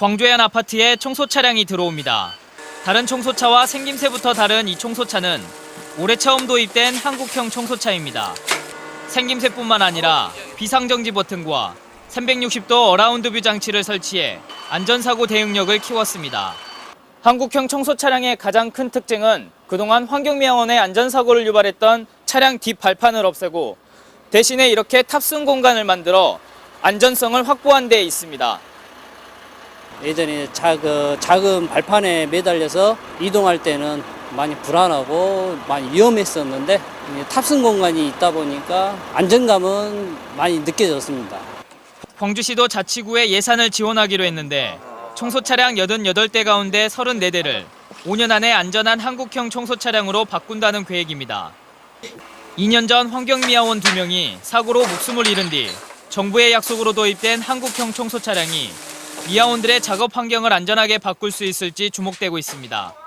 광주의 한 아파트에 청소 차량이 들어옵니다. 다른 청소차와 생김새부터 다른 이 청소차는 올해 처음 도입된 한국형 청소차입니다. 생김새뿐만 아니라 비상정지 버튼과 360도 어라운드 뷰 장치를 설치해 안전사고 대응력을 키웠습니다. 한국형 청소 차량의 가장 큰 특징은 그동안 환경미화원의 안전사고를 유발했던 차량 뒷 발판을 없애고 대신에 이렇게 탑승 공간을 만들어 안전성을 확보한 데 있습니다. 예전에 자, 그 작은 발판에 매달려서 이동할 때는 많이 불안하고 많이 위험했었는데 탑승 공간이 있다 보니까 안정감은 많이 느껴졌습니다. 광주시도 자치구에 예산을 지원하기로 했는데 청소 차량 88대 가운데 34대를 5년 안에 안전한 한국형 청소 차량으로 바꾼다는 계획입니다. 2년 전 환경미화원 2명이 사고로 목숨을 잃은 뒤 정부의 약속으로 도입된 한국형 청소 차량이 미화원들의 작업 환경을 안전하게 바꿀 수 있을지 주목되고 있습니다.